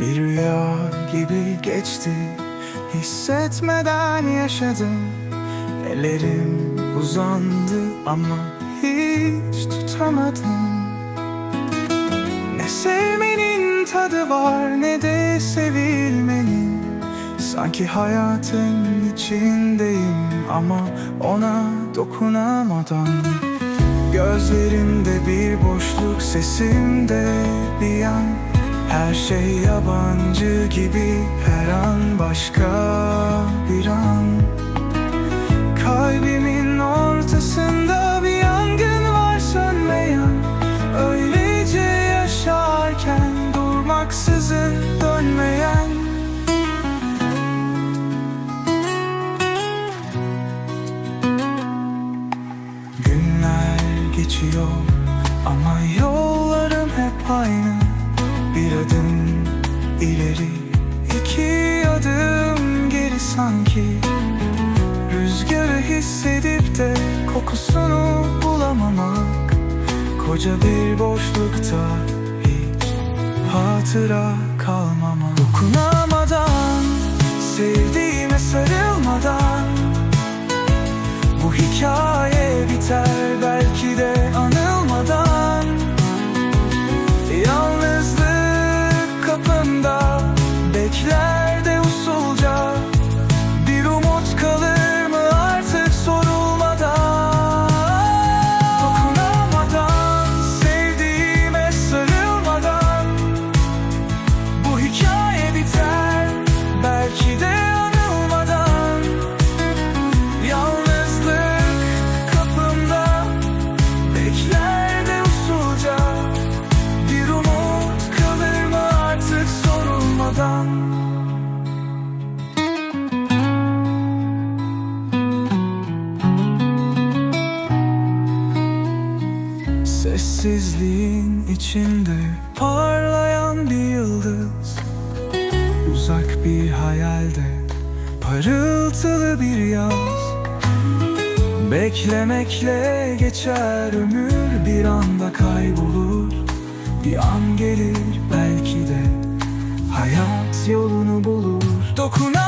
Bir rüya gibi geçti. Hissetmeden yaşadım. Ellerim uzandı ama hiç tutamadım. Ne sevmenin tadı var ne de sevilmenin. Sanki hayatın içindeyim ama ona dokunamadan. Gözlerimde bir boşluk sesimde bir Her şey yabancı gibi her an başka bir an. Kalbimin ortasında bir yangın var sönmeyen. Öylece yaşarken durmaksızın dönmeyen. Günler geçiyor ama yollarım hep aynı Bir adım ileri iki adım geri sanki. Rüzgarı hissedip de kokusunu bulamamak Koca bir boşlukta hiç hatıra kalmamak. Dokunamadan, sevdiğime sarılmadan Bu hikaye biter Sessizliğin içinde parlayan bir yıldız. Uzak bir hayalde parıltılı bir yaz. Beklemekle geçer ömür bir anda kaybolur. Bir an gelir belki de hayat yolunu bulur. Dokunamadan,